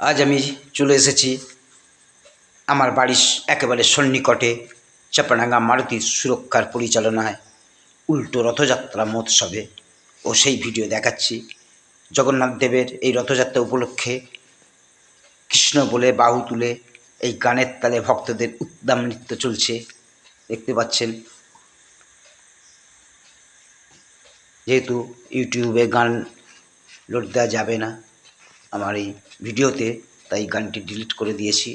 আজ আমি চলে এসেছি আমার বাড়ির একেবারে সন্নিকটে চাপাডাঙ্গা মারুতির সুরক্ষার পরিচালনায় উল্টো রথযাত্রা মহোৎসবে ও সেই ভিডিও দেখাচ্ছি। জগন্নাথ দেবের এই রথযাত্রা উপলক্ষে কৃষ্ণ বলে বাহু তুলে এই গানের তালে ভক্তদের উদ্দাম নৃত্য চলছে। দেখতে পাচ্ছেন। যেহেতু ইউটিউবে গান লোড দেওয়া যাবে না আমার এই ভিডিওতে, তাই গানটি ডিলিট করে দিয়েছি।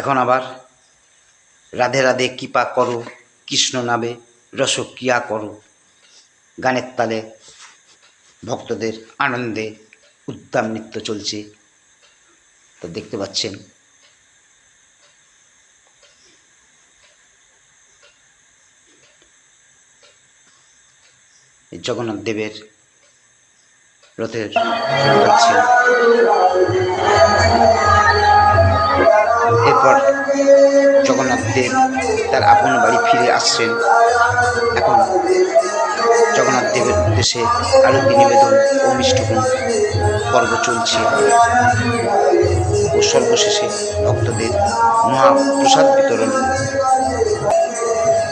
এখন আবার রাধে রাধে কৃপা করো, কৃষ্ণ নামে রসক্রিয়া করো। গানের তালে ভক্তদের আনন্দে উদ্দাম নৃত্য চলছে। তা দেখতে পাচ্ছেন। জগন্নাথ দেবের রথের জগন্নাথ দেব তার আপন বাড়ি ফিরে আসছেন। এখন জগন্নাথ দেবের উদ্দেশ্যে আরতি নিবেদন ও মিষ্টভোগ পর্ব চলছে। ও সর্বশেষে ভক্তদের মহাপ্রসাদ বিতরণ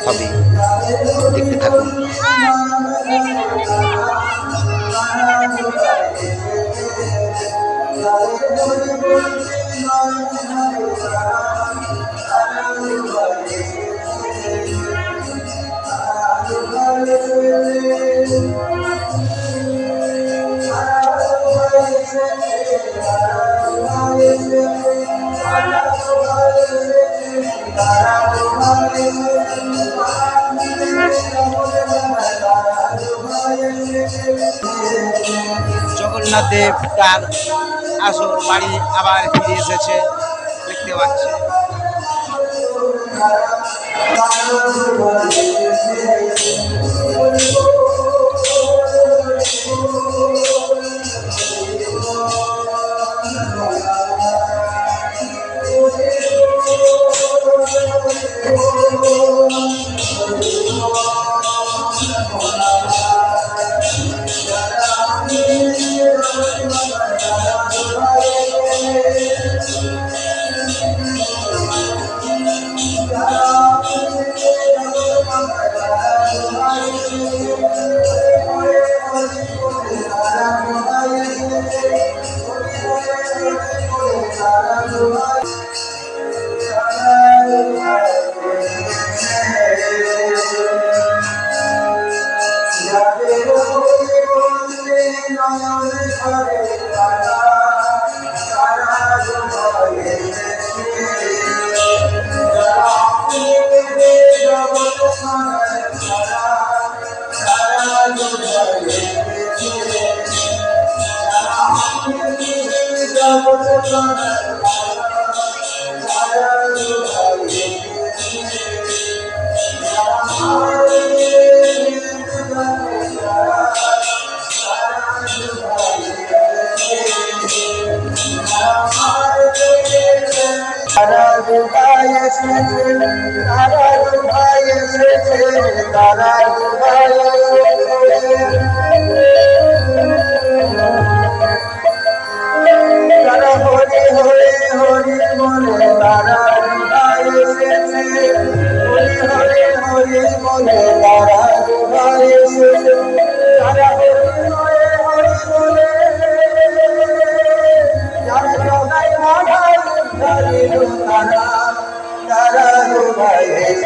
হবে। দেখতে থাকুন। জগন্নাথ দেব তার আসল বাড়ি আবার ফিরে এসেছে দেখতে পাচ্ছি। তারা দুবাই এসেছে তারা দুবাই এসেছে তারা তারা হরি হরি হরি বলে তারা দুবাই এসেছে হরি হরি হরি বলে তারা দুবাই তারা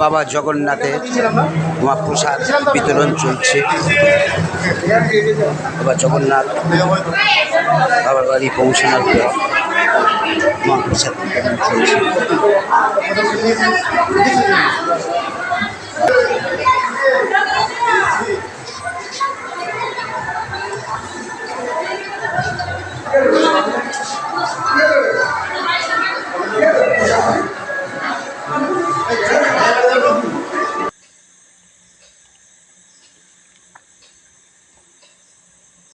বাবা জগন্নাথের মহাপ্রসাদ বিতরণ চলছে। বাবা জগন্নাথ বাবার বাড়ি পৌঁছানোর পর মহাপ্রসাদ বিতরণ চলছে।